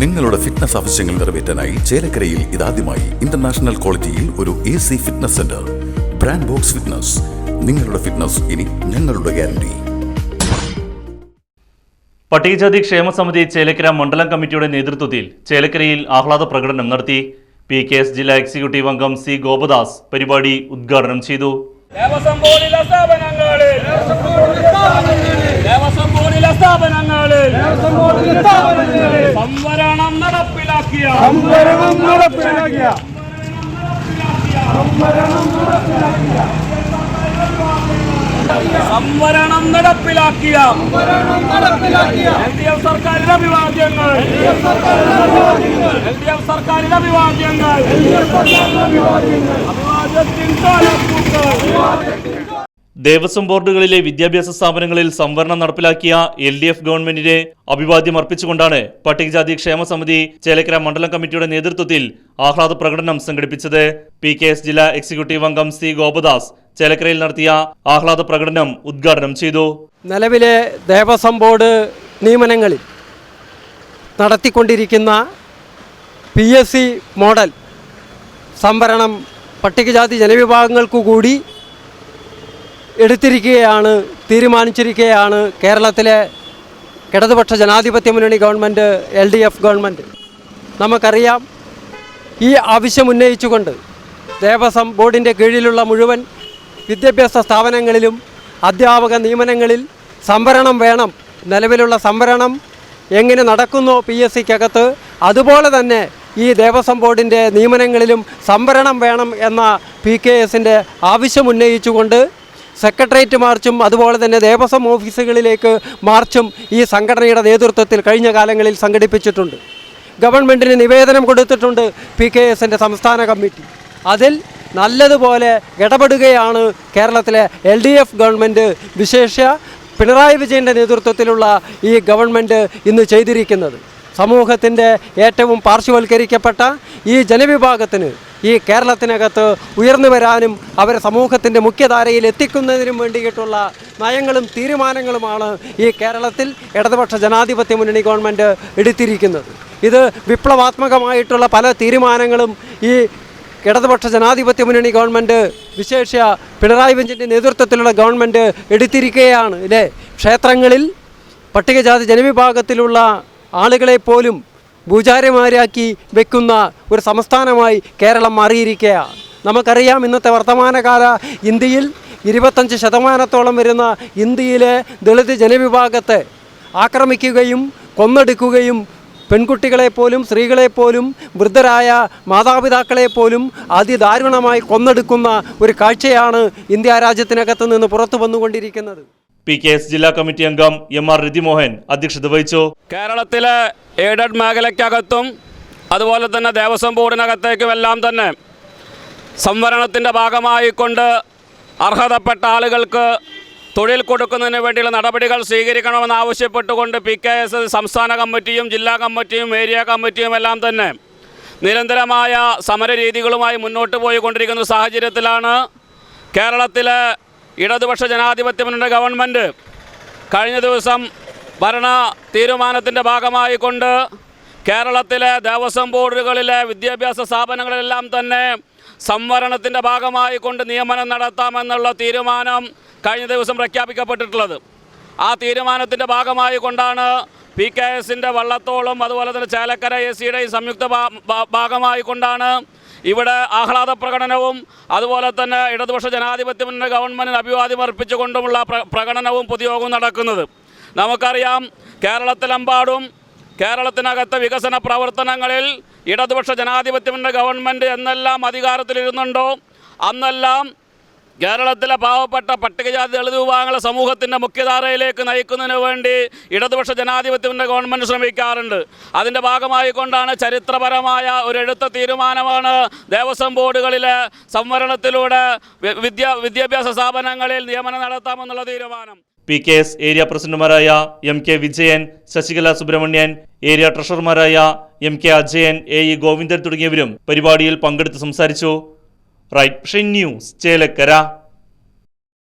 നിങ്ങളുടെ ഫിറ്റ്നസ് ആവശ്യങ്ങൾ നിറവേറ്റാനായി ചേലക്കരയിൽ ഇതാദ്യമായി ഇന്റർനാഷണൽ ക്വാളിറ്റിയിൽ ഒരു A C fitness centre brand box fitness നിങ്ങളുടെ ഫിറ്റ്നസ് ഇനി ഞങ്ങളുടെ ഗ്യാരണ്ടി പട്ടികജാതി ക്ഷേമ സമിതി ചേലക്കര മണ്ഡലം കമ്മിറ്റിയുടെ നേതൃത്വത്തിൽ ചേലക്കരയിൽ ആഹ്ലാദ പ്രകടനം നടത്തി. പി കെ എസ് ജില്ലാ എക്സിക്യൂട്ടീവ് അംഗം സി ഗോപദാസ് പരിപാടി ഉദ്ഘാടനം ചെയ്തു. ദേവസ്വം ബോർഡിലെ സ്ഥാപനങ്ങളിൽ ബോർഡിലെ സ്ഥാപനങ്ങളിൽ. സംവരണം നടപ്പിലാക്കിയ. സംവരണം നടപ്പിലാക്കിയ. സംവരണം നടപ്പിലാക്കിയ. എൽ ഡി എഫ് സർക്കാരിന്റെ അഭിവാദ്യങ്ങൾ. എൽ ഡി എഫ് സർക്കാരിന്റെ അഭിവാദ്യങ്ങൾ. അഭിവാദ്യത്തിൻ ദേവസ്വം ബോർഡുകളിലെ വിദ്യാഭ്യാസ സ്ഥാപനങ്ങളിൽ സംവരണം നടപ്പിലാക്കിയ എൽ ഡി എഫ് ഗവൺമെന്റിനെ അഭിവാദ്യം അർപ്പിച്ചുകൊണ്ടാണ് പട്ടികജാതി ക്ഷേമ സമിതി ചേലക്കര മണ്ഡലം കമ്മിറ്റിയുടെ നേതൃത്വത്തിൽ ആഹ്ലാദ പ്രകടനം സംഘടിപ്പിച്ചത്. പി കെ എസ് ജില്ലാ എക്സിക്യൂട്ടീവ് അംഗം സി ഗോപദാസ് ചേലക്കരയിൽ നടത്തിയ ആഹ്ലാദ പ്രകടനം ഉദ്ഘാടനം ചെയ്തു. നിലവിലെ ദേവസ്വം ബോർഡ് നിയമനങ്ങളിൽ നടത്തിക്കൊണ്ടിരിക്കുന്ന പി എസ് സി മോഡൽ സംവരണം പട്ടികജാതി ജനവിഭാഗങ്ങൾക്കു കൂടി എടുത്തിരിക്കുകയാണ് തീരുമാനിച്ചിരിക്കുകയാണ് കേരളത്തിലെ ഇടതുപക്ഷ ജനാധിപത്യ മുന്നണി government L D F government നമുക്കറിയാം ഈ ആവശ്യം ഉന്നയിച്ചുകൊണ്ട് ദേവസ്വം ബോർഡിന്റെ കീഴിലുള്ള മുഴുവൻ വിദ്യാഭ്യാസ സ്ഥാപനങ്ങളിലും അധ്യാപക നിയമനങ്ങളിൽ സംവരണം വേണം. നിലവിലുള്ള സംവരണം എങ്ങനെ നടക്കുന്നു പി എസ് സിക്കകത്ത് അതുപോലെ തന്നെ ഈ ദേവസ്വം ബോർഡിന്റെ നിയമനങ്ങളിലും സംവരണം വേണം എന്ന പി കെ എസിന്റെ ആവശ്യം ഉന്നയിച്ചുകൊണ്ട് സെക്രട്ടേറിയറ്റ് മാർച്ചും അതുപോലെ തന്നെ ദേവസ്വം ഓഫീസുകളിലേക്ക് മാർച്ചും ഈ സംഘടനയുടെ നേതൃത്വത്തിൽ കഴിഞ്ഞ കാലങ്ങളിൽ സംഘടിപ്പിച്ചിട്ടുണ്ട്. ഗവൺമെന്റിന് നിവേദനം കൊടുത്തിട്ടുണ്ട് പി കെ എസിന്റെ സംസ്ഥാന കമ്മിറ്റി. അതിൽ നല്ലതുപോലെ ഇടപെടുകയാണ് കേരളത്തിലെ എൽ ഡി എഫ് ഗവൺമെന്റ് വിശേഷ പിണറായി വിജയന്റെ നേതൃത്വത്തിലുള്ള ഈ ഗവൺമെന്റ് ഇന്ന് ചെയ്തിരിക്കുന്നത്. സമൂഹത്തിന്റെ ഏറ്റവും പാർശ്വവൽക്കരിക്കപ്പെട്ട ഈ ജനവിഭാഗത്തിന് ഈ കേരളത്തിനകത്ത് ഉയർന്നു വരാനും അവരെ സമൂഹത്തിന്റെ മുഖ്യധാരയിൽ എത്തിക്കുന്നതിനും വേണ്ടിയിട്ടുള്ള നയങ്ങളും തീരുമാനങ്ങളുമാണ് ഈ കേരളത്തിൽ ഇടതുപക്ഷ ജനാധിപത്യ മുന്നണി ഗവൺമെന്റ് എടുത്തിരിക്കുന്നത്. ഇത് വിപ്ലവാത്മകമായിട്ടുള്ള പല തീരുമാനങ്ങളും ഈ ഇടതുപക്ഷ ജനാധിപത്യ മുന്നണി ഗവൺമെന്റ് വിശേഷ പിണറായി വിജയന്റെ നേതൃത്വത്തിലുള്ള ഗവൺമെന്റ് എടുത്തിരിക്കുകയാണ്. ഇല്ലേ? ക്ഷേത്രങ്ങളിൽ പട്ടികജാതി ജനവിഭാഗത്തിലുള്ള ആളുകളെ പോലും പൂജാരിമാരാക്കി വെക്കുന്ന ഒരു സംസ്ഥാനമായി കേരളം മാറിയിരിക്കുകയാണ്. നമുക്കറിയാം ഇന്നത്തെ വർത്തമാനകാല ഇന്ത്യയിൽ ഇരുപത്തഞ്ച് ശതമാനത്തോളം വരുന്ന ഇന്ത്യയിലെ ദളിത് ജനവിഭാഗത്തെ ആക്രമിക്കുകയും കൊന്നെടുക്കുകയും പെൺകുട്ടികളെ പോലും സ്ത്രീകളെ പോലും വൃദ്ധരായ മാതാപിതാക്കളെ പോലും അതിദാരുണമായി കൊന്നെടുക്കുന്ന ഒരു കാഴ്ചയാണ് ഇന്ത്യ രാജ്യത്തിനകത്ത് നിന്ന് പുറത്തു വന്നുകൊണ്ടിരിക്കുന്നത്. പി കെ എസ് ജില്ലാ കമ്മിറ്റി അംഗം എം ആർ രതിമോഹൻ അധ്യക്ഷത വഹിച്ചു. കേരളത്തിലെ എയ്ഡഡ് മേഖലയ്ക്കകത്തും അതുപോലെ തന്നെ ദേവസ്വം ബോർഡിനകത്തേക്കും എല്ലാം തന്നെ സംവരണത്തിന്റെ ഭാഗമായിക്കൊണ്ട് അർഹതപ്പെട്ട ആളുകൾക്ക് തൊഴിൽ കൊടുക്കുന്നതിന് വേണ്ടിയുള്ള നടപടികൾ സ്വീകരിക്കണമെന്ന് ആവശ്യപ്പെട്ടുകൊണ്ട് പി കെ എസ് സംസ്ഥാന കമ്മിറ്റിയും ജില്ലാ കമ്മിറ്റിയും ഏരിയ കമ്മിറ്റിയും എല്ലാം തന്നെ നിരന്തരമായ സമരരീതികളുമായി മുന്നോട്ട് പോയിക്കൊണ്ടിരിക്കുന്ന സാഹചര്യത്തിലാണ് കേരളത്തിലെ ഇടതുപക്ഷ ജനാധിപത്യ മുന്നണി ഗവൺമെന്റ് കഴിഞ്ഞ ദിവസം ഭരണ തീരുമാനത്തിന്റെ ഭാഗമായി കൊണ്ട് കേരളത്തിലെ ദേവസ്വം ബോർഡുകളിലെ വിദ്യാഭ്യാസ സ്ഥാപനങ്ങളിലെല്ലാം തന്നെ സംവരണത്തിന്റെ ഭാഗമായി കൊണ്ട് നിയമനം നടത്താമെന്നുള്ള തീരുമാനം കഴിഞ്ഞ ദിവസം പ്രഖ്യാപിക്കപ്പെട്ടിട്ടുള്ളത്. ആ തീരുമാനത്തിന്റെ ഭാഗമായി കൊണ്ടാണ് പി കെ എസിന്റെ വള്ളത്തോളും അതുപോലെ തന്നെ ചേലക്കര എ സിയുടെ സംയുക്ത ഭാഗമായി കൊണ്ടാണ് ഇവിടെ ആഹ്ലാദ പ്രകടനവും അതുപോലെ തന്നെ ഇടതുപക്ഷ ജനാധിപത്യ മുന്നണി ഗവൺമെന്റിന് അഭിവാദ്യം അർപ്പിച്ചുകൊണ്ടുമുള്ള പ്ര- പ്രകടനവും പൊതുയോഗവും നടക്കുന്നത്. നമുക്കറിയാം കേരളത്തിലെമ്പാടും കേരളത്തിനകത്തെ വികസന പ്രവർത്തനങ്ങളിൽ ഇടതുപക്ഷ ജനാധിപത്യ മുന്നണി ഗവൺമെന്റ് എന്നെല്ലാം അധികാരത്തിലിരുന്നുണ്ടോ? അന്നെല്ലാം കേരളത്തിലെ പാവപ്പെട്ട പട്ടികജാതി ദളിത് വിഭാഗങ്ങളെ സമൂഹത്തിന്റെ മുഖ്യധാരയിലേക്ക് നയിക്കുന്നതിന് വേണ്ടി ഇടതുപക്ഷ ജനാധിപത്യത്തിന്റെ ഗവൺമെന്റ് ശ്രമിക്കാറുണ്ട്. അതിന്റെ ഭാഗമായി കൊണ്ടാണ് ചരിത്രപരമായ ഒരു എടുത്ത തീരുമാനമാണ് ദേവസ്വം ബോർഡുകളിലെ സംവരണത്തിലൂടെ വിദ്യാഭ്യാസ സ്ഥാപനങ്ങളിൽ നിയമനം നടത്താമെന്നുള്ള തീരുമാനം. പി കെ എസ് ഏരിയ പ്രസിഡന്റുമാരായ M K Vijayan Sasikala Subramanian area ട്രഷറർമാരായ M K Ajayan A E Govindan തുടങ്ങിയവരും പരിപാടിയിൽ പങ്കെടുത്ത് സംസാരിച്ചു. Right news Chelakkara.